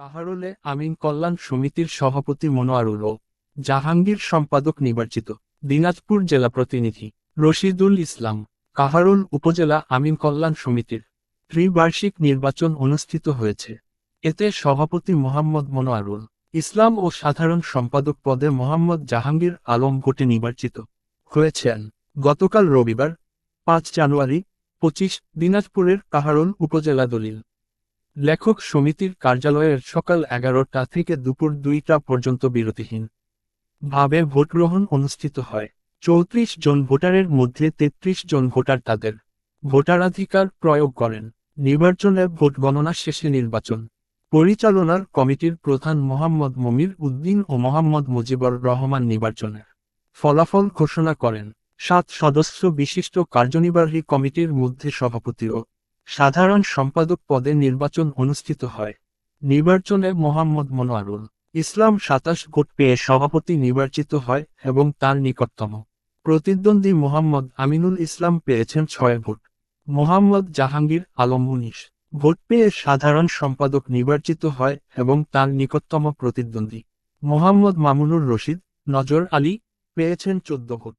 কাহারোলে আমিন কল্যাণ সমিতির সভাপতি মনোয়ারুল ও জাহাঙ্গীর সম্পাদক নির্বাচিত। দিনাজপুর জেলা প্রতিনিধি রশিদুল ইসলাম, কাহারোল উপজেলা আমিন কল্যাণ সমিতির ত্রিবার্ষিক নির্বাচন অনুষ্ঠিত হয়েছে। এতে সভাপতি মোহাম্মদ মনোয়ারুল ইসলাম ও সাধারণ সম্পাদক পদে মোহাম্মদ জাহাঙ্গীর আলম ভোটে নির্বাচিত হয়েছেন। গতকাল রবিবার, পাঁচ জানুয়ারি, পঁচিশ, দিনাজপুরের কাহারোল উপজেলা দলিল লেখক সমিতির কার্যালয়ের সকাল এগারোটা থেকে দুপুর দুইটা পর্যন্ত বিরতিহীন। ভাবে ভোটগ্রহণ অনুষ্ঠিত হয়। চৌত্রিশ জন ভোটারের মধ্যে তেত্রিশ জন ভোটার তাদের ভোটারাধিকার প্রয়োগ করেন। নির্বাচনে ভোট গণনা শেষে নির্বাচন। পরিচালনার কমিটির প্রধান মোহাম্মদ মমির উদ্দিন ও মোহাম্মদ মুজিবুর রহমান নির্বাচনের ফলাফল ঘোষণা করেন। সাত সদস্য বিশিষ্ট কার্যনির্বাহী কমিটির মধ্যে সভাপতি ও সাধারণ সম্পাদক পদে নির্বাচন অনুষ্ঠিত হয়। নির্বাচনে মোহাম্মদ মনোয়ারুল ইসলাম সাতাশ ভোট পেয়ে সভাপতি নির্বাচিত হয় এবং তার নিকটতম প্রতিদ্বন্দ্বী মোহাম্মদ আমিনুল ইসলাম পেয়েছেন ছয় ভোট। মোহাম্মদ জাহাঙ্গীর আলম উনিশ ভোট পেয়ে সাধারণ সম্পাদক নির্বাচিত হয় এবং তার নিকটতম প্রতিদ্বন্দ্বী মোহাম্মদ মামুনুর রশিদ নজর আলী পেয়েছেন চোদ্দ ভোট।